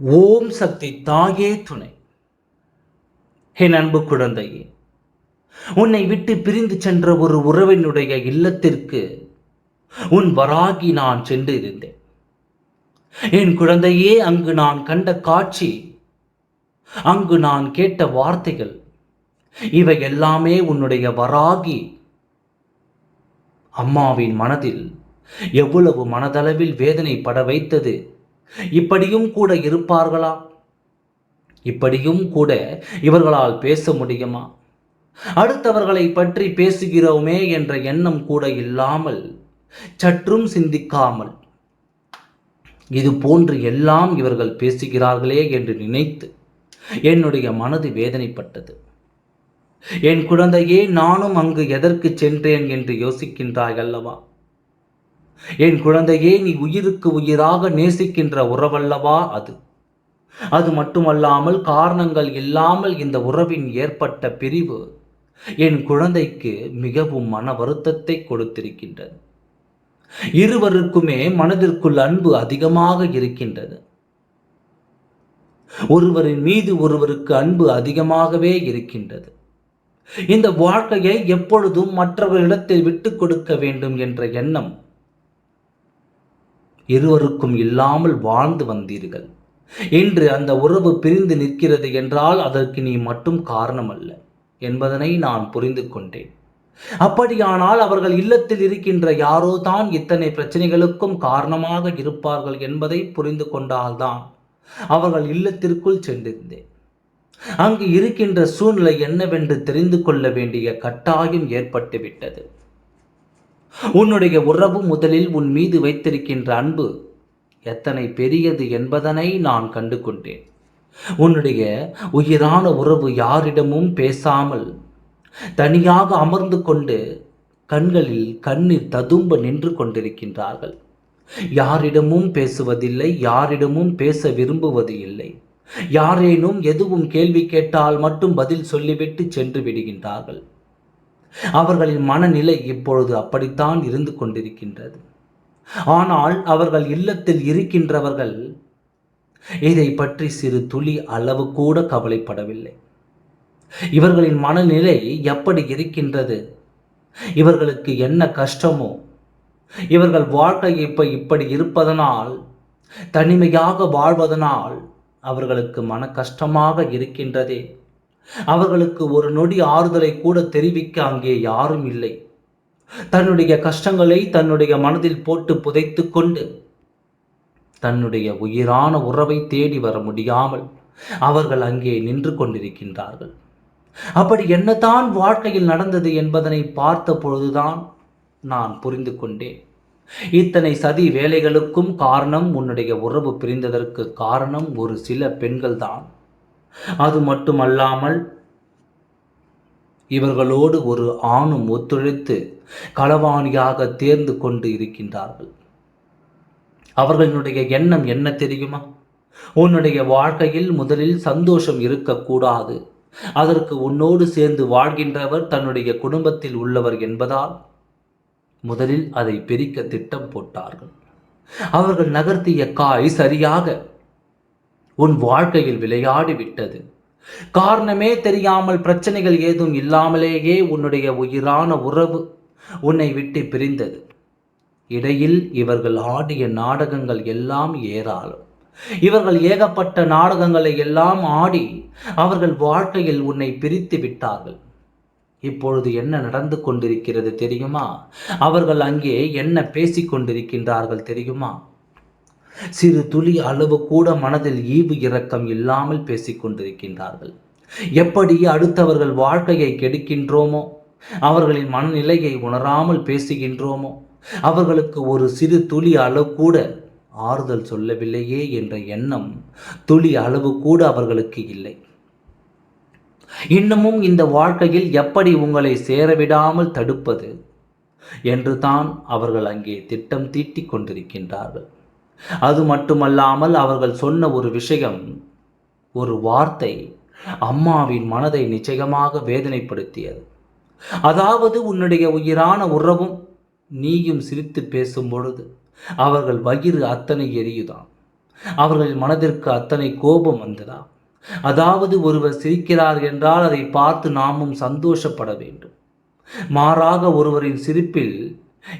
ஓம் சக்தி தாயே துணை. என் அன்பு குழந்தையே உன்னை விட்டு பிரிந்து சென்ற ஒரு உறவினுடைய இல்லத்திற்கு உன் வராகி நான் சென்று இருந்தேன் என் குழந்தையே அங்கு நான் கண்ட காட்சி அங்கு நான் கேட்ட வார்த்தைகள் இவை எல்லாமே உன்னுடைய வராகி அம்மாவின் மனதில் எவ்வளவு மனதளவில் வேதனைப்பட வைத்தது. இப்படியும் கூட இருப்பார்களா? இப்படியும் கூட இவர்களால் பேச முடியுமா? அடுத்தவர்களை பற்றி பேசுகிறோமே என்ற எண்ணம் கூட இல்லாமல் சற்றும் சிந்திக்காமல். இது போன்று எல்லாம் இவர்கள் பேசுகிறார்களே என்று நினைத்து என்னுடைய மனது வேதனைப்பட்டது. என் குழந்தையே நானும் அங்கு எதற்கு சென்றேன் என்று யோசிக்கின்றாய் அல்லவா? என் குழந்தையே நீ உயிருக்கு உயிராக நேசிக்கின்ற உறவல்லவா அது? அது மட்டுமல்லாமல் காரணங்கள் இல்லாமல் இந்த உறவின் ஏற்பட்ட பிரிவு என் குழந்தைக்கு மிகவும் மன வருத்தத்தை கொடுத்திருக்கின்றது. இருவருக்குமே மனதிற்குள் அன்பு அதிகமாக இருக்கின்றது. ஒருவரின் மீது ஒருவருக்கு அன்பு அதிகமாகவே இருக்கின்றது. இந்த வாழ்க்கையை எப்பொழுதும் மற்றவரிடத்தில் விட்டுக் கொடுக்க வேண்டும் என்ற எண்ணம் இருவருக்கும் இல்லாமல் வாழ்ந்து வந்தீர்கள். இன்று அந்த உறவு பிரிந்து நிற்கிறது என்றால் அதற்கு நீ மட்டும் காரணம் அல்ல என்பதனை நான் புரிந்து கொண்டேன். அப்படியானால் அவர்கள் இல்லத்தில் இருக்கின்ற யாரோ தான் இத்தனை பிரச்சனைகளுக்கும் காரணமாக இருப்பார்கள் என்பதை புரிந்து கொண்டால்தான் அவர்கள் இல்லத்திற்குள் சென்றிருந்தேன். அங்கு இருக்கின்ற சூழ்நிலை என்னவென்று தெரிந்து கொள்ள வேண்டிய கட்டாயம் ஏற்பட்டுவிட்டது. உன்னுடைய உறவு முதலில் உன் மீது வைத்திருக்கின்ற அன்பு எத்தனை பெரியது என்பதனை நான் கண்டு கொண்டேன் உன்னுடைய உயிரான உறவு யாரிடமும் பேசாமல் தனியாக அமர்ந்து கொண்டு கண்களில் கண்ணீர் ததும்ப நின்று கொண்டிருக்கின்றார்கள். யாரிடமும் பேசுவதில்லை யாரிடமும் பேச விரும்புவது இல்லை. யாரேனும் எதுவும் கேள்வி கேட்டால் மட்டும் பதில் சொல்லிவிட்டு சென்று விடுகின்றார்கள். அவர்களின் மனநிலை இப்பொழுது அப்படித்தான் இருந்து கொண்டிருக்கின்றது. ஆனால் அவர்கள் இல்லத்தில் இருக்கின்றவர்கள் இதை பற்றி சிறு துளி அளவு கூட கவலைப்படவில்லை. இவர்களின் மனநிலை எப்படி இருக்கின்றது? இவர்களுக்கு என்ன கஷ்டமோ? இவர்கள் வாழ்க்கை இப்ப இப்படி இருப்பதனால் தனிமையாக வாழ்வதனால் அவர்களுக்கு மன கஷ்டமாக இருக்கின்றதே. அவர்களுக்கு ஒரு நொடி ஆறுதலை கூட தெரிவிக்க அங்கே யாரும் இல்லை. தன்னுடைய கஷ்டங்களை தன்னுடைய மனதில் போட்டு புதைத்து கொண்டு தன்னுடைய உயிரான உறவை தேடி வர முடியாமல் அவர்கள் அங்கே நின்று கொண்டிருக்கின்றார்கள். அப்படி என்னதான் வாழ்க்கையில் நடந்தது என்பதனை பார்த்த பொழுதுதான் நான் புரிந்து கொண்டேன். இத்தனை சதி வேலைகளுக்கும் காரணம் உன்னுடைய உறவு பிரிந்ததற்கு காரணம் ஒரு சில பெண்கள்தான். அது மட்டுமல்லாமல் இவர்களோடு ஒரு ஆணும் ஒத்துழைத்து களவாணியாக தேர்ந்து கொண்டு இருக்கின்றார்கள். அவர்களுடைய எண்ணம் என்ன தெரியுமா? உன்னுடைய வாழ்க்கையில் முதலில் சந்தோஷம் இருக்கக்கூடாது. அதற்கு உன்னோடு சேர்ந்து வாழ்கின்றவர் தன்னுடைய குடும்பத்தில் உள்ளவர் என்பதால் முதலில் அதை பிரிக்க திட்டம் போட்டார்கள். அவர்கள் நகர்த்திய காய் சரியாக உன் வாழ்க்கையில் விளையாடி விட்டது காரணமே தெரியாமல் பிரச்சனைகள் ஏதும் இல்லாமலேயே உன்னுடைய உயிரான உறவு உன்னை விட்டு பிரிந்தது. இடையில் இவர்கள் ஆடிய நாடகங்கள் எல்லாம் ஏராளம். இவர்கள் ஏகப்பட்ட நாடகங்களை எல்லாம் ஆடி அவர்கள் வாழ்க்கையில் உன்னை பிரித்து விட்டார்கள். இப்பொழுது என்ன நடந்து கொண்டிருக்கிறது தெரியுமா? அவர்கள் அங்கே என்ன பேசிக் கொண்டிருக்கின்றார்கள் தெரியுமா? சிறு துளி அளவு கூட மனதில் ஈவு இரக்கம் இல்லாமல் பேசிக் கொண்டிருக்கின்றார்கள். எப்படி அடுத்தவர்கள் வாழ்க்கையை கெடுக்கின்றோமோ அவர்களின் மனநிலையை உணராமல் பேசுகின்றோமோ அவர்களுக்கு ஒரு சிறு துளி அளவு கூட ஆறுதல் சொல்லவில்லையே என்ற எண்ணம் துளி அளவு கூட அவர்களுக்கு இல்லை. இன்னமும் இந்த வாழ்க்கையில் எப்படி உங்களை சேரவிடாமல் தடுப்பது? என்று தான் அவர்கள் அங்கே திட்டம் தீட்டிக் கொண்டிருக்கின்றார்கள். அது மட்டுமல்லாமல் அவர்கள் சொன்ன ஒரு விஷயம் ஒரு வார்த்தை அம்மாவின் மனதை நிச்சயமாக வேதனைப்படுத்தியது. அதாவது உன்னுடைய உயிரான உறவும் நீயும் சிரித்து பேசும் பொழுது அவர்கள் வயிறு அத்தனை எரியுதான் அவர்களின் மனதிற்கு அத்தனை கோபம் வந்ததா? அதாவது ஒருவர் சிரிக்கிறார் என்றால் அதை பார்த்து நாமும் சந்தோஷப்பட வேண்டும். மாறாக ஒருவரின் சிரிப்பில்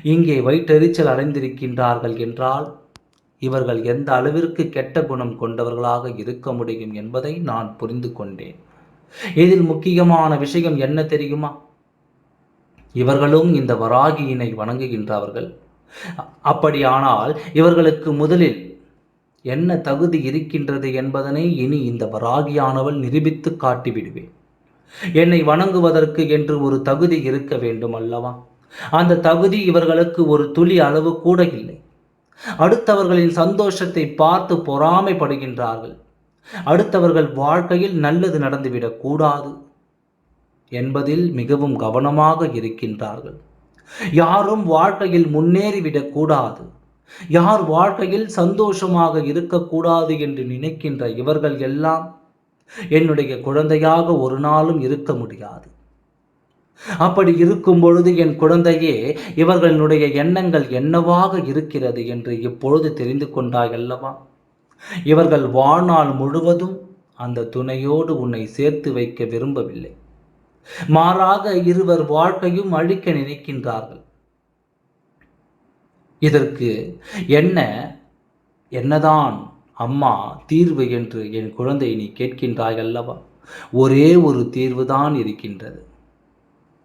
இங்கே வயிற்றெரிச்சல் அடைந்திருக்கின்றார்கள் என்றால் இவர்கள் எந்த அளவிற்கு கெட்ட குணம் கொண்டவர்களாக இருக்க முடியும் என்பதை நான் புரிந்து கொண்டேன். இதில் முக்கியமான விஷயம் என்ன தெரியுமா? இவர்களும் இந்த வராகியினை வணங்குகின்றவர்கள் அப்படியானால் இவர்களுக்கு முதலில் என்ன தகுதி இருக்கின்றது என்பதனை இனி இந்த வராகியானவள் நிரூபித்து காட்டிவிடுவேன். என்னை வணங்குவதற்கு என்று ஒரு தகுதி இருக்க வேண்டும் அல்லவா அந்த தகுதி இவர்களுக்கு ஒரு துளி அளவு கூட இல்லை. அடுத்தவர்களின் சந்தோஷத்தை பார்த்து பொறாமைப்படுகின்றார்கள். அடுத்தவர்கள் வாழ்க்கையில் நல்லது நடந்துவிடக்கூடாது என்பதில் மிகவும் கவனமாக இருக்கின்றார்கள். யாரும் வாழ்க்கையில் முன்னேறிவிடக்கூடாது யார் வாழ்க்கையில் சந்தோஷமாக இருக்கக்கூடாது என்று நினைக்கின்ற இவர்கள் எல்லாம் என்னுடைய குழந்தையாக ஒரு நாளும் இருக்க முடியாது. அப்படி இருக்கும் பொழுது என் குழந்தையே இவர்களினுடைய எண்ணங்கள் என்னவாக இருக்கிறது என்று இப்பொழுது தெரிந்து கொண்டாய் அல்லவா? இவர்கள் வாழ்நாள் முழுவதும் அந்த துணையோடு உன்னை சேர்த்து வைக்க விரும்பவில்லை. மாறாக இருவர் வாழ்க்கையும் அழிக்க நினைக்கின்றார்கள். இதற்கு என்ன என்னதான் அம்மா தீர்வு என்று என் குழந்தை நீ கேட்கின்றாய் அல்லவா? ஒரே ஒரு தீர்வுதான் இருக்கின்றது.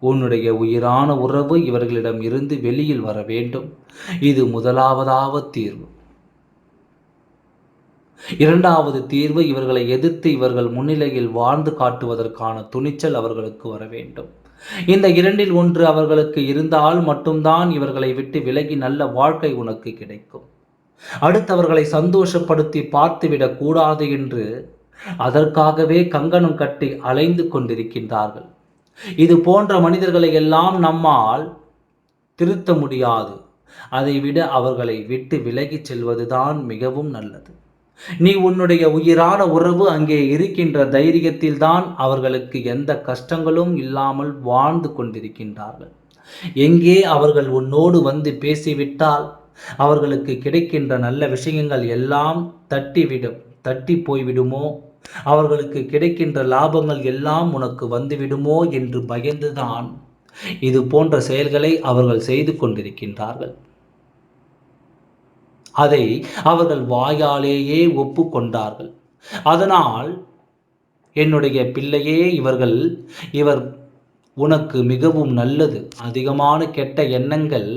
உன்னுடைய உயிரான உறவு இவர்களிடம் இருந்து வெளியில் வர வேண்டும். இது முதலாவதாக தீர்வு. இரண்டாவது தீர்வு இவர்களை எதிர்த்து இவர்கள் முன்னிலையில் வாழ்ந்து காட்டுவதற்கான துணிச்சல் அவர்களுக்கு வர வேண்டும். இந்த இரண்டில் ஒன்று அவர்களுக்கு இருந்தால் மட்டும்தான் இவர்களை விட்டு விலகி நல்ல வாழ்க்கை உனக்கு கிடைக்கும். அடுத்தவர்களை சந்தோஷப்படுத்தி பார்த்துவிடக் கூடாது என்று அதற்காகவே கங்கணம் கட்டி அலைந்து கொண்டிருக்கின்றார்கள். இது போன்ற மனிதர்களை எல்லாம் நம்மால் திருத்த முடியாது. அதைவிட அவர்களை விட்டு விலகிச் செல்வதுதான் மிகவும் நல்லது. நீ உன்னுடைய உயிரான உறவு அங்கே இருக்கின்ற தைரியத்தில் தான் அவர்களுக்கு எந்த கஷ்டங்களும் இல்லாமல் வாழ்ந்து கொண்டிருக்கின்றார்கள். எங்கே அவர்கள் உன்னோடு வந்து பேசிவிட்டால் அவர்களுக்கு கிடைக்கின்ற நல்ல விஷயங்கள் எல்லாம் தட்டிவிடும் தட்டி போய்விடுமோ? அவர்களுக்கு கிடைக்கின்ற லாபங்கள் எல்லாம் உனக்கு வந்துவிடுமோ என்று பயந்துதான் இது போன்ற செயல்களை அவர்கள் செய்து கொண்டிருக்கின்றார்கள். அதை அவர்கள் வாயாலேயே ஒப்புக்கொண்டார்கள். அதனால் என்னுடைய பிள்ளையே இவர்கள் இவர் உனக்கு மிகவும் நல்லது. அதிகமான கெட்ட எண்ணங்கள்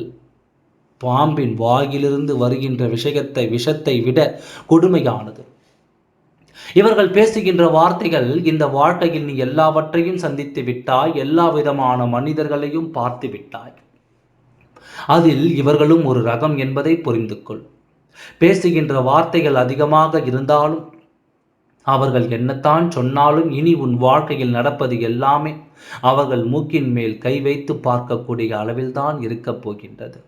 பாம்பின் வாயிலிருந்து வருகின்ற விஷயத்தை விஷத்தை விட கொடுமையானது. இவர்கள் பேசுகின்ற வார்த்தைகள் இந்த வாழ்க்கையில் நீ எல்லாவற்றையும் சந்தித்து விட்டாய் எல்லா விதமான மனிதர்களையும் பார்த்து விட்டாய். அதில் இவர்களும் ஒரு ரகம் என்பதை புரிந்து கொள் பேசுகின்ற வார்த்தைகள் அதிகமாக இருந்தாலும் அவர்கள் என்னத்தான் சொன்னாலும் இனி உன் வாழ்க்கையில் நடப்பது எல்லாமே அவர்கள் மூக்கின் மேல் கை வைத்து பார்க்கக்கூடிய அளவில்தான் இருக்கப் போகின்றது.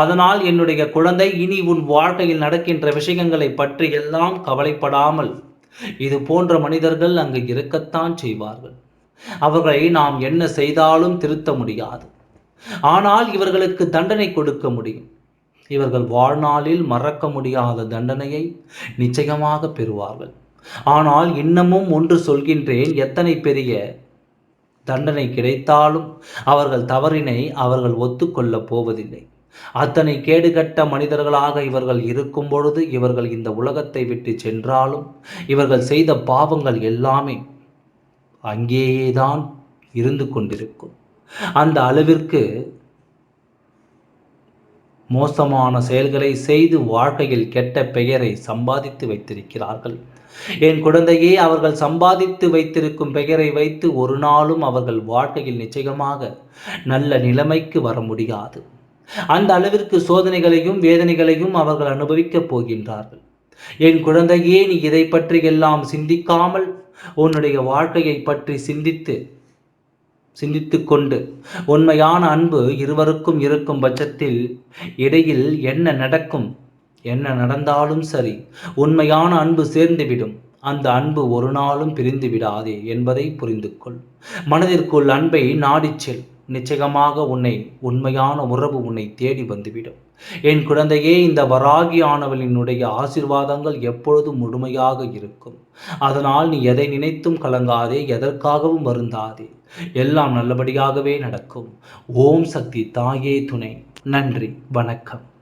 அதனால் என்னுடைய குழந்தை இனி உன் வாழ்க்கையில் நடக்கின்ற விஷயங்களை பற்றி எல்லாம் கவலைப்படாமல் இது போன்ற மனிதர்கள் அங்கு இருக்கத்தான் செய்வார்கள். அவர்களை நாம் என்ன செய்தாலும் திருத்த முடியாது. ஆனால் இவர்களுக்கு தண்டனை கொடுக்க முடியும். இவர்கள் வாழ்நாளில் மறக்க முடியாத தண்டனையை நிச்சயமாக பெறுவார்கள். ஆனால் இன்னமும் ஒன்று சொல்கின்றேன் எத்தனை பெரிய தண்டனை கிடைத்தாலும் அவர்கள் தவறினை அவர்கள் ஒத்துக்கொள்ளப் போவதில்லை. அத்தனை கேடுகட்ட மனிதர்களாக இவர்கள் இருக்கும் பொழுது இவர்கள் இந்த உலகத்தை விட்டு சென்றாலும் இவர்கள் செய்த பாவங்கள் எல்லாமே அங்கேயேதான் இருந்து கொண்டிருக்கும். அந்த அளவிற்கு மோசமான செயல்களை செய்து வாழ்க்கையில் கெட்ட பெயரை சம்பாதித்து வைத்திருக்கிறார்கள். என் குழந்தையே அவர்கள் சம்பாதித்து வைத்திருக்கும் பெயரை வைத்து ஒரு நாளும் அவர்கள் வாழ்க்கையில் நிச்சயமாக நல்ல நிலைமைக்கு வர முடியாது. அந்த அளவிற்கு சோதனைகளையும் வேதனைகளையும் அவர்கள் அனுபவிக்கப் போகின்றார்கள். என் குழந்தையே நீ இதை பற்றி எல்லாம் சிந்திக்காமல் உன்னுடைய வாழ்க்கையை பற்றி சிந்தித்து சிந்தித்து கொண்டு உண்மையான அன்பு இருவருக்கும் இருக்கும் பட்சத்தில் இடையில் என்ன நடக்கும் என்ன நடந்தாலும் சரி உண்மையான அன்பு சேர்ந்துவிடும். அந்த அன்பு ஒரு நாளும் பிரிந்து விடாதே என்பதை புரிந்து கொள் மனதிற்குள் அன்பை நாடிச்செல் நிச்சயமாக உன்னை உண்மையான உறவு உன்னை தேடி வந்துவிடும். என் குழந்தையே இந்த வராகி ஆனவளினுடைய ஆசிர்வாதங்கள் எப்பொழுதும் முழுமையாக இருக்கும். அதனால் நீ எதை நினைத்தும் கலங்காதே எதற்காகவும் வருந்தாதே. எல்லாம் நல்லபடியாகவே நடக்கும். ஓம் சக்தி தாயே துணை. நன்றி வணக்கம்.